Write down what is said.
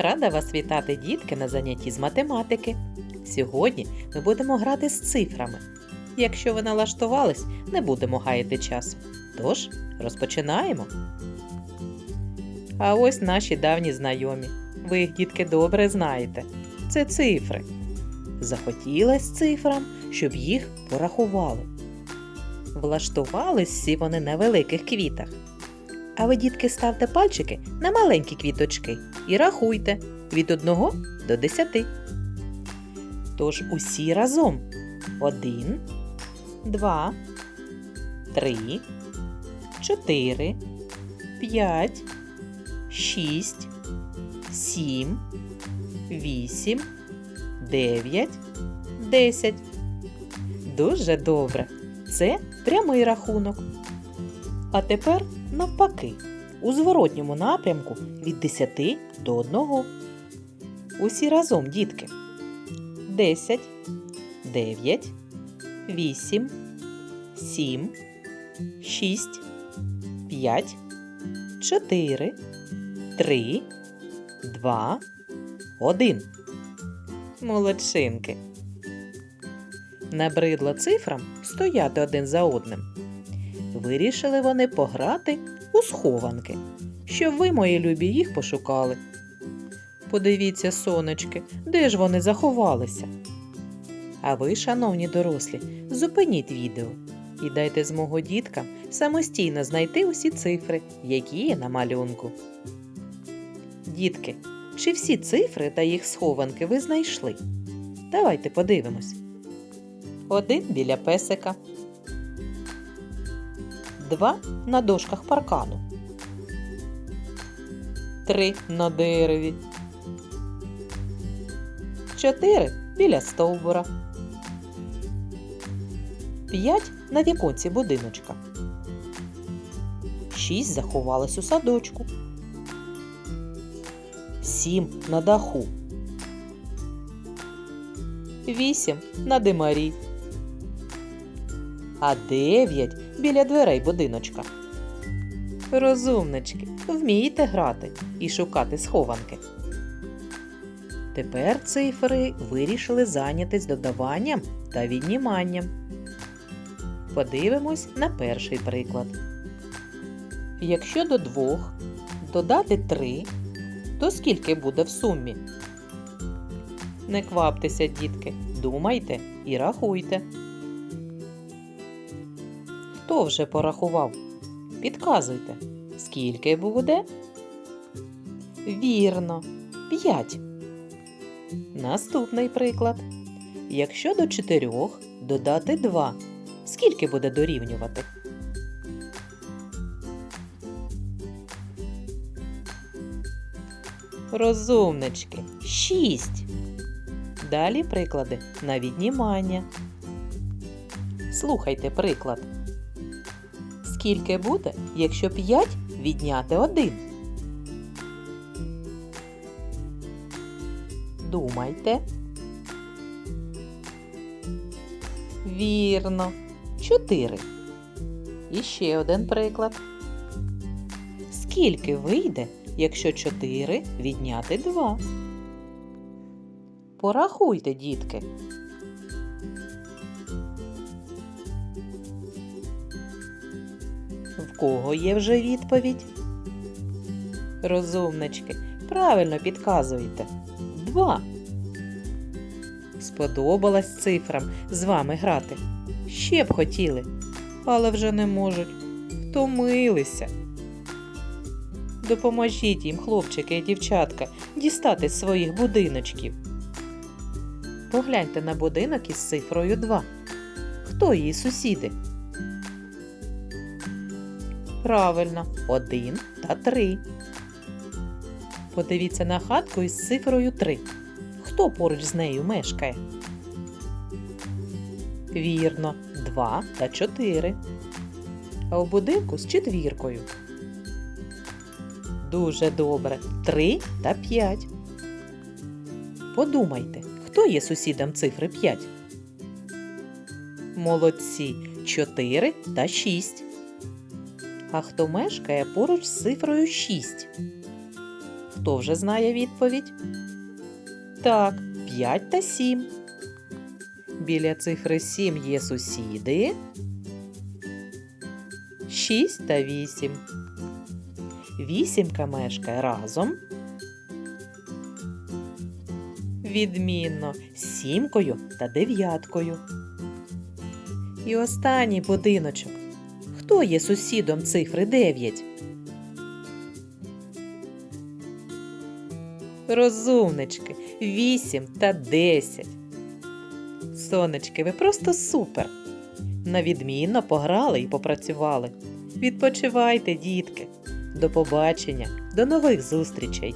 Рада вас вітати, дітки, на занятті з математики. Сьогодні ми будемо грати з цифрами. Якщо ви налаштувались, не будемо гаяти часу. Тож, розпочинаємо. А ось наші давні знайомі. Ви їх, дітки, добре знаєте. Це цифри. Захотілось цифрам, щоб їх порахували. Влаштувались всі вони на великих квітах. А ви, дітки, ставте пальчики на маленькі квіточки і рахуйте від 1 до 10. Тож усі разом. 1, 2, 3, 4, 5, 6, 7, 8, 9, 10. Дуже добре. Це прямий рахунок. А тепер навпаки, у зворотньому напрямку від 10 до 1. Усі разом, дітки. 10, 9, 8, 7, 6, 5, 4, 3, 2, 1. Молодчинки. Набридло цифрам стояти один за одним. Вирішили вони пограти у схованки, щоб ви, мої любі, їх пошукали. Подивіться, сонечки, де ж вони заховалися? А ви, шановні дорослі, зупиніть відео і дайте змогу діткам самостійно знайти усі цифри, які є на малюнку. Дітки, чи всі цифри та їх схованки ви знайшли? Давайте подивимось. Один біля песика. Два на дошках паркану. Три на дереві. Чотири біля стовбура. П'ять на віконці будиночка. Шість заховалось у садочку. Сім на даху. Вісім на димарі. А дев'ять біля дверей будиночка. Розумнички, вмієте грати і шукати схованки. Тепер цифри вирішили зайнятись додаванням та відніманням. Подивимось на перший приклад. Якщо до двох додати три, то скільки буде в сумі? Не кваптеся, дітки, думайте і рахуйте. Хто вже порахував? Підказуйте, скільки буде? Вірно, 5. Наступний приклад. Якщо до 4 додати 2, скільки буде дорівнювати? Розумнички. 6. Далі приклади на віднімання. Слухайте приклад. Скільки буде, якщо 5 відняти 1? Думайте. Вірно. 4. І ще один приклад. Скільки вийде, якщо 4 відняти 2? Порахуйте, дітки. Кого є вже відповідь? Розумнички, правильно підказуєте. Два. Сподобалось цифрам з вами грати. Ще б хотіли, але вже не можуть. Втомилися. Допоможіть їм, хлопчики і дівчатка, дістати своїх будиночків. Погляньте на будинок із цифрою 2. Хто її сусіди? Правильно, 1 та 3. Подивіться на хатку із цифрою 3. Хто поруч з нею мешкає? Вірно, 2 та 4. А у будинку з четвіркою. Дуже добре. 3 та 5. Подумайте, хто є сусідом цифри 5? Молодці 4 та 6. А хто мешкає поруч з цифрою 6? Хто вже знає відповідь? Так, 5 та 7. Біля цифри 7 є сусіди. 6 та 8. Вісімка мешкає разом. Відмінно сімкою та дев'яткою. І останній будиночок. Хто є сусідом цифри 9? Розумнички, 8 та 10. Сонечки, ви просто супер. На відмінно пограли і попрацювали. Відпочивайте, дітки. До побачення, до нових зустрічей!